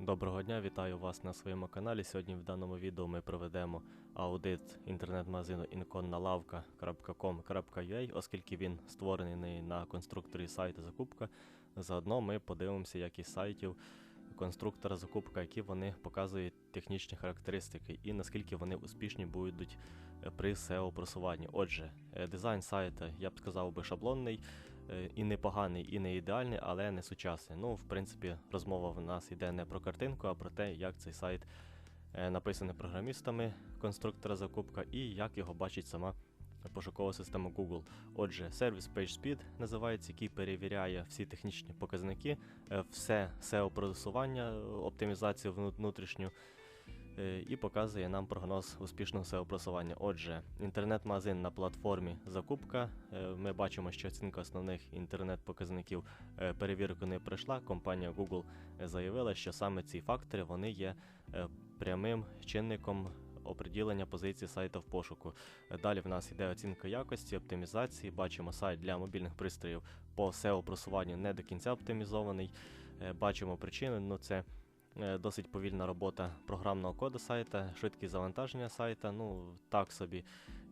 Доброго дня, вітаю вас на своєму каналі. Сьогодні в даному відео ми проведемо аудит інтернет-магазину inconnalavka.com.ua, оскільки він створений на конструкторі сайту закупка. Заодно ми подивимося якість сайтів конструктора закупка, які вони показують технічні характеристики і наскільки вони успішні будуть при SEO просуванні. Отже, е, дизайн сайта, я б сказав би шаблонний, е, і непоганий, і не ідеальний, але не сучасний. Ну, в принципі, розмова в нас йде не про картинку, а про те, як цей сайт е, написаний програмістами конструктора закупка і як його бачить сама пошукова система Google. Отже, сервіс PageSpeed називається, який перевіряє всі технічні показники, е, все SEO просування, е, оптимізацію внутрішню. Е, І показує нам прогноз успішного SEO просування. Отже, інтернет-магазин на платформі закупка. Е, Ми бачимо, що оцінка основних інтернет-показників е, перевірку не пройшла. Компанія Google заявила, що саме ці фактори вони є прямим чинником оприділення позиції сайта в пошуку. Далі в нас йде оцінка якості, оптимізації. Бачимо сайт для мобільних пристроїв по SEO просуванню не до кінця оптимізований. Бачимо причини, ну це досить повільна робота програмного коду сайта, швидкість завантаження сайта, ну так собі.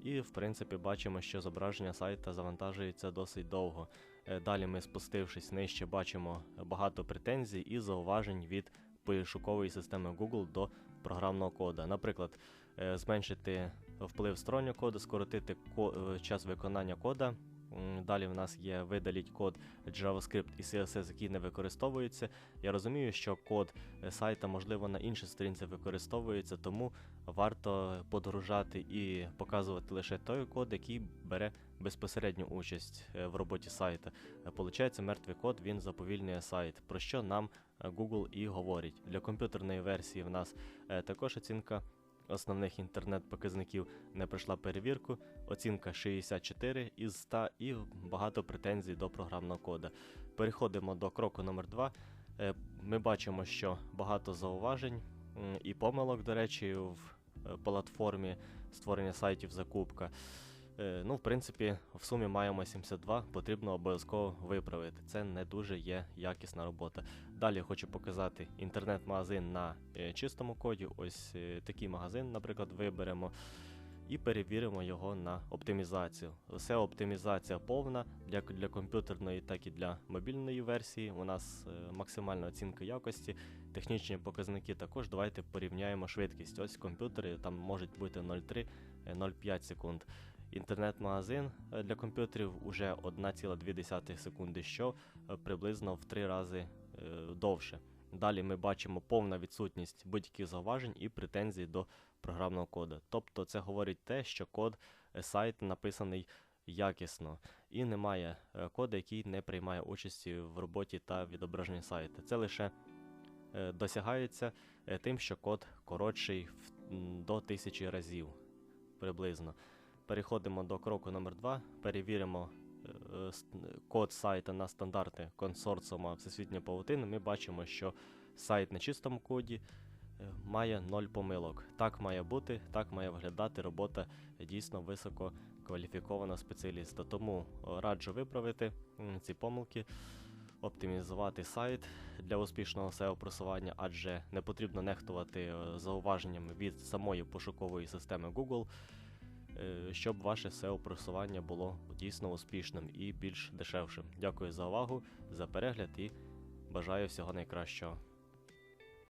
І в принципі бачимо, що зображення сайта завантажується досить довго. Е, Далі ми, спустившись нижче, бачимо багато претензій і зауважень від пошукової системи Google до програмного кода. Наприклад, е, зменшити вплив стороннього коду, скоротити ко- е, час виконання кода. Далі в нас є видаліть код JavaScript і CSS, який не використовується. Я розумію, що код е, сайта, можливо, на іншій сторінці використовується, тому варто подгружати і показувати лише той код, який бере безпосередню участь е, в роботі сайта. Е, Получається, мертвий код він заповільнює сайт, про що нам Google і говорить. Для комп'ютерної версії в нас також оцінка основних інтернет-показників не пройшла перевірку, оцінка 64 із 100 і багато претензій до програмного кода. Переходимо до кроку номер 2 Ми бачимо, що багато зауважень і помилок, до речі, в е, платформі створення сайтів закупка. Е, Ну, в принципі, в сумі маємо 72, потрібно обов'язково виправити. Це не дуже є якісна робота. Далі хочу показати інтернет-магазин на е, чистому коді. Ось е, такий магазин, наприклад, виберемо. І перевіримо його на оптимізацію. Все оптимізація повна як для комп'ютерної, так і для мобільної версії. У нас максимальна оцінка якості, технічні показники також. Давайте порівняємо швидкість. Ось комп'ютери там можуть бути 0,3, е, 0,5 секунд. Інтернет-магазин е, для комп'ютерів уже 1,2 секунди, що е, приблизно в 3 рази е, довше. Далі ми бачимо повна відсутність будь-яких зауважень і претензій до програмного коду. Тобто це говорить те, що код сайту написаний якісно і немає коду, який не приймає участі в роботі та відображенні сайту. Це лише досягається тим, що код коротший до тисячі разів приблизно. Переходимо до кроку номер 2 перевіримо е, е, код сайта на стандарти консорціума Всесвітня павутина. Ми бачимо, що сайт на чистому коді е, має 0 помилок. Так має бути, так має виглядати робота дійсно високо кваліфікованого спеціаліста. Тому раджу виправити ці помилки. Оптимізувати сайт для успішного SEO просування, адже не потрібно нехтувати зауваженнями від самої пошукової системи Google, щоб ваше SEO просування було дійсно успішним і більш дешевшим. Дякую за увагу, за перегляд і бажаю всього найкращого.